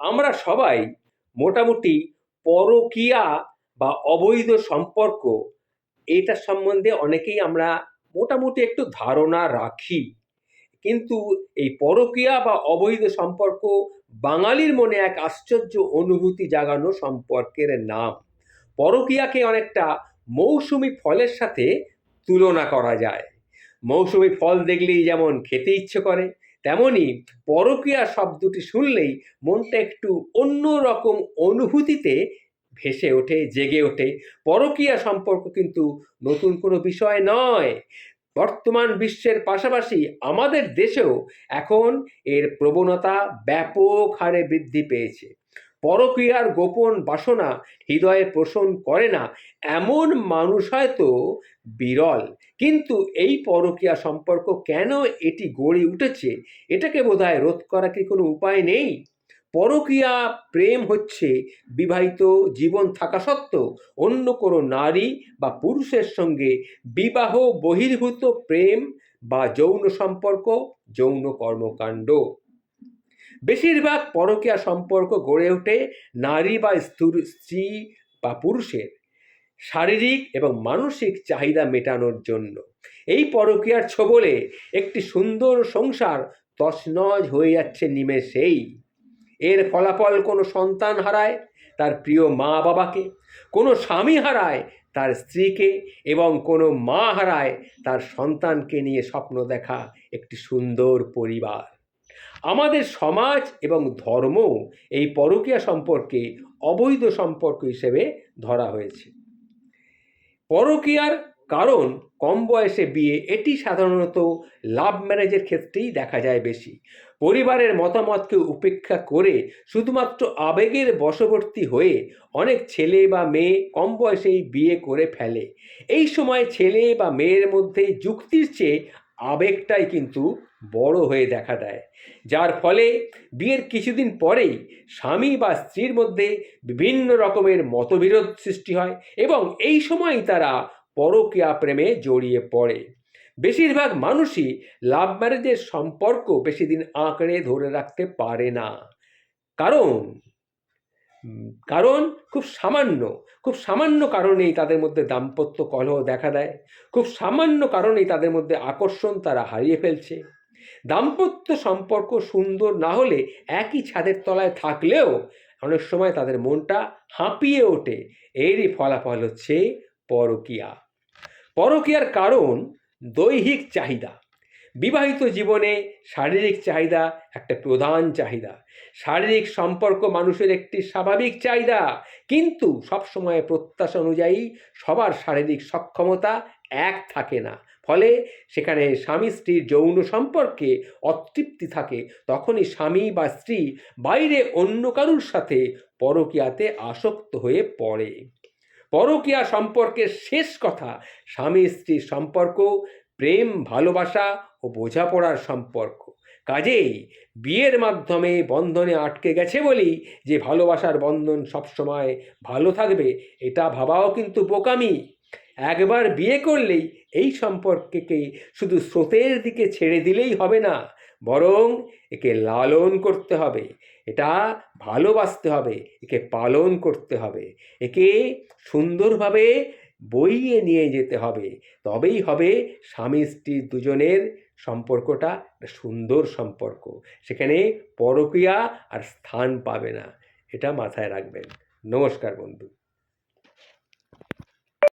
আমরা সবাই মোটামুটি পরকীয়া বা অবৈধ সম্পর্ক, এটা সম্বন্ধে অনেকেই আমরা মোটামুটি একটু ধারণা রাখি। কিন্তু এই পরকীয়া বা অবৈধ সম্পর্ক বাঙালির মনে এক আশ্চর্য অনুভূতি জাগানো সম্পর্কের নাম। পরকীয়াকে অনেকটা মৌসুমি ফলের সাথে তুলনা করা যায়। মৌসুমি ফল দেখলেই যেমন খেতে ইচ্ছে করে তেমনি পরকীয়া শব্দটি শুনলেই মনটা একটু অন্য রকম অনুভূতিতে ভেসে ওঠে, জেগে ওঠে। পরকীয়া সম্পর্ক কিন্তু নতুন কোনো বিষয় নয়। বর্তমান বিশ্বের পাশাপাশি আমাদের দেশেও এখন এর প্রবণতা ব্যাপক হারে বৃদ্ধি পেয়েছে। পরকীয়ার গোপন বাসনা হৃদয়ে পোষণ করে না। এমন মানুষ হয়তো বিরল। কিন্তু এই পরকীয়া সম্পর্ক কেন এটি গড়ে উঠেছে? এটাকে বোধহয় রোধ করা কি কোনো উপায় নেই? পরকীয়া প্রেম হচ্ছে বিবাহিত জীবন থাকা সত্ত্বেও অন্য কোনো নারী বা পুরুষের সঙ্গে বিবাহ বহির্ভূত প্রেম বা যৌন সম্পর্ক, যৌন কর্মকাণ্ড। বেশিরভাগ পরকীয়া সম্পর্ক গড়ে ওঠে নারী বা স্ত্রী বা পুরুষের। শারীরিক এবং মানসিক চাহিদা মেটানোর জন্য। এই পরকীয়ার ছোবলে একটি সুন্দর সংসার তছনছ হয়ে যাচ্ছে নিমেষেই। এর ফলাফল কোনো সন্তান হারায়, তার প্রিয় মা বাবাকে, কোনো স্বামী হারায়, তার স্ত্রীকে এবং কোনো মা হারায়, তার সন্তানকে নিয়ে স্বপ্ন দেখা একটি সুন্দর পরিবার। আমাদের সমাজ এবং ধর্ম এই পরকীয়া সম্পর্কে অবৈধ সম্পর্ক হিসেবে ধরা হয়েছে। পরকীয়ার কারণ কম বয়সে বিয়ে এটি সাধারণত লাভ ম্যারেজের ক্ষেত্রেই দেখা যায় বেশি। পরিবারের মতামতকে উপেক্ষা করে শুধুমাত্র আবেগের বশবর্তী হয়ে অনেক ছেলে বা মেয়ে কম বয়সেই বিয়ে করে ফেলে। এই সময় ছেলে বা মেয়ের মধ্যে যুক্তির চেয়ে আবেগটাই কিন্তু বড় হয়ে দেখা দেয়। যার ফলে বিয়ের কিছুদিন পরেই স্বামী বা স্ত্রীর মধ্যে বিভিন্ন রকমের মতবিরোধ সৃষ্টি হয় এবং এই সময়ই তারা পরকীয়া প্রেমে জড়িয়ে পড়ে। বেশিরভাগ মানুষই লাভ ম্যারেজের সম্পর্ক বেশি দিন আঁকড়ে ধরে রাখতে পারে না। কারণ কারণ খুব সামান্য খুব সামান্য কারণেই তাদের মধ্যে দাম্পত্য কলহ দেখা দেয়। খুব সামান্য কারণেই তাদের মধ্যে আকর্ষণ তারা হারিয়ে ফেলছে। দাম্পত্য সম্পর্ক সুন্দর না হলে একই ছাদের তলায় থাকলেও অনেক সময় তাদের মনটা হাঁপিয়ে ওঠে। এরই ফলাফল হচ্ছে পরকীয়া। পরকীয়ার কারণ দৈহিক চাহিদা। বিবাহিত জীবনে শারীরিক চাহিদা একটা প্রধান চাহিদা। শারীরিক সম্পর্ক মানুষের একটি স্বাভাবিক চাহিদা। কিন্তু সবসময় প্রত্যাশা অনুযায়ী সবার শারীরিক সক্ষমতা এক থাকে না। ফলে সেখানে স্বামী স্ত্রীর যৌন সম্পর্কে অতৃপ্তি থাকে। তখনই স্বামী বা স্ত্রী বাইরে অন্য কারুর সাথে পরকীয়াতে আসক্ত হয়ে পড়ে। পরকীয়া সম্পর্কের শেষ কথা স্বামী স্ত্রীর সম্পর্ক প্রেম, ভালোবাসা ও বোঝাপড়ার সম্পর্ক। কাজেই বিয়ের মাধ্যমে বন্ধনে আটকে গেছে বলেই যে ভালোবাসার বন্ধন সবসময় ভালো থাকবে, এটা ভাবাও কিন্তু বোকামি। একবার বিয়ে করলেই এই সম্পর্ককে শুধু স্রোতের দিকে ছেড়ে দিলেই হবে না, বরং একে লালন করতে হবে, এটা ভালোবাসতে হবে, একে পালন করতে হবে, একে সুন্দরভাবে বইয়ে নিয়ে যেতে হবে। তবেই হবে স্বামী স্ত্রী দুজনের সম্পর্কটা সুন্দর সম্পর্ক। সেখানে পরকীয়া আর স্থান পাবে না। এটা মাথায় রাখবেন। নমস্কার বন্ধু।